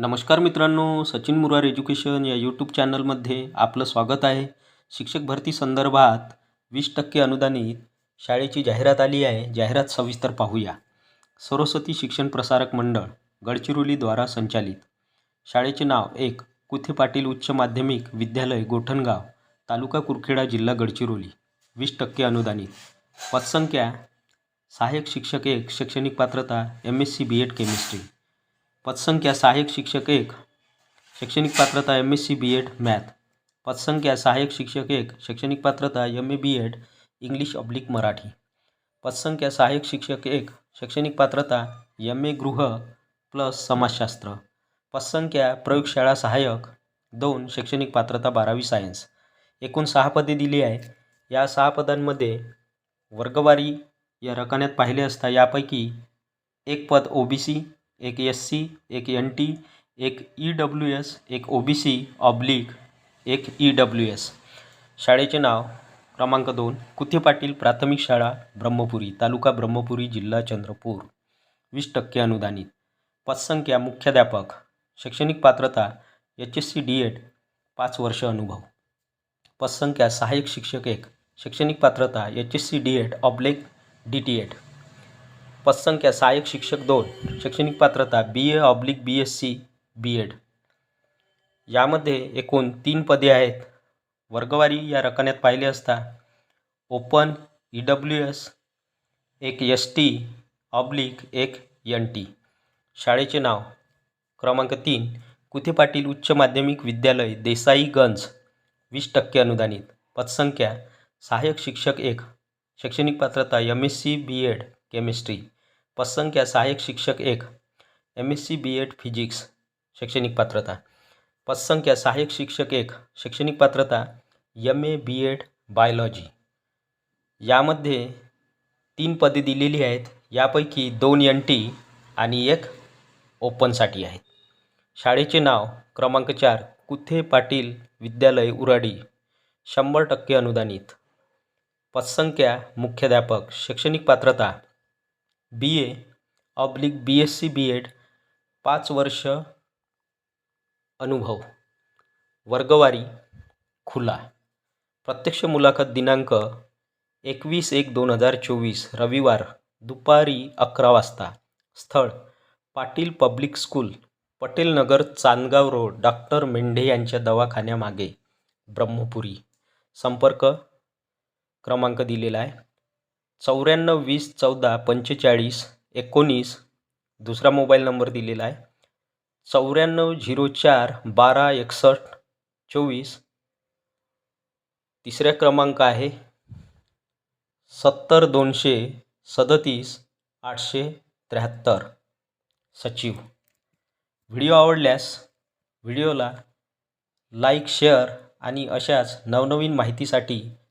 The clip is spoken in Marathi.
नमस्कार मित्रांनो सचिन मुरार एज्युकेशन या यूट्यूब चॅनलमध्ये आपलं स्वागत आहे. शिक्षक भरती संदर्भात वीस टक्के अनुदानित शाळेची जाहिरात आली आहे. जाहिरात सविस्तर पाहूया. सरस्वती शिक्षण प्रसारक मंडळ गडचिरोलीद्वारा संचालित. शाळेचे नाव एक कुथे पाटील उच्च माध्यमिक विद्यालय गोठणगाव तालुका कुरखेडा जिल्हा गडचिरोली. वीस टक्के अनुदानित. पदसंख्या सहाय्यक शिक्षक एक शैक्षणिक पात्रता M S C B Ed chemistry पदसंख्या सहाय्यक शिक्षक एक शैक्षणिक पात्रता M S C B Ed math पदसंख्या सहाय्यक शिक्षक एक शैक्षणिक पात्रता M A B Ed English oblique Marathi पदसंख्या सहाय्यक शिक्षक एक शैक्षणिक पात्रता एम ए गृह प्लस समाजशास्त्र. पदसंख्या प्रयोगशाळा सहाय्यक दोन शैक्षणिक पात्रता बारावी सायन्स एकूण सहा पदे दिली आहे. या सहा पदांमध्ये वर्गवारी या रकान्यात पाहिले असता यापैकी एक पद ओ बी सी एक एस सी एक एन टी एक ई डब्ल्यू एस एक ओ बी सी ऑब्लिक एक ई डब्ल्यू एस शाळेचे नाव क्रमांक दोन कुथे पाटील प्राथमिक शाळा ब्रह्मपुरी तालुका ब्रह्मपुरी जिल्हा चंद्रपूर. वीस टक्के अनुदानित. पदसंख्या मुख्याध्यापक. शैक्षणिक पात्रता H S C D Ed पाच वर्ष अनुभव. पदसंख्या सहाय्यक शिक्षक एक. शैक्षणिक पात्रता H S C D Ed oblique D T Ed पदसंख्या सहाय्यक शिक्षक दोन शैक्षणिक पात्रता B A oblique B S C B Ed यामध्ये एकूण तीन पदे आहेत. वर्गवारी या रकान्यात पाहिले असता ओपन ई डब्ल्यू एस एक एस टी ऑब्लिक एक एन टी शाळेचे नाव क्रमांक तीन कुथे पाटील उच्च माध्यमिक विद्यालय देसाईगंज वीस टक्के अनुदानित. पदसंख्या सहाय्यक शिक्षक एक शैक्षणिक पात्रता M S C B Ed chemistry. पसंख्या सहाय्यक शिक्षक एक. M S C B Ed physics शैक्षणिक पात्रता. पदसंख्या सहाय्यक शिक्षक एक शैक्षणिक पात्रता. M A B Ed biology यामध्ये तीन पदे दिलेली आहेत. यापैकी दोन एन टी आणि एक ओपनसाठी आहेत. शाळेचे नाव क्रमांक चार कुथे पाटील विद्यालय उराडी? शंभर टक्के अनुदानित. पदसंख्या मुख्याध्यापक शैक्षणिक पात्रता. B A oblique B S C B Ed पाच वर्ष अनुभव. वर्गवारी खुला. प्रत्यक्ष मुलाखत दिनांक एकवीस एक दोन हजार चोवीस रविवार दुपारी अकरा वाजता. स्थळ Patil public school Patel Nagar Chandgaon road doctor Mendhe यांच्या दवाखान्यामागे ब्रह्मपुरी. संपर्क क्रमांक दिलेला आहे. चौऱ्याण्णव वीस चौदा पंचेचाळीस एकोणीस दुसरा मोबाईल नंबर दिलेला आहे. चौऱ्याण्णव झिरो चार बारा एकसष्ट चोवीस. तिसरा क्रमांक आहे. सत्तर दोनशे सदतीस आठशे त्र्याहत्तर. सचिव. व्हिडिओ आवडल्यास व्हिडिओला लाईक शेअर आणि अशाच नवनवीन माहितीसाठी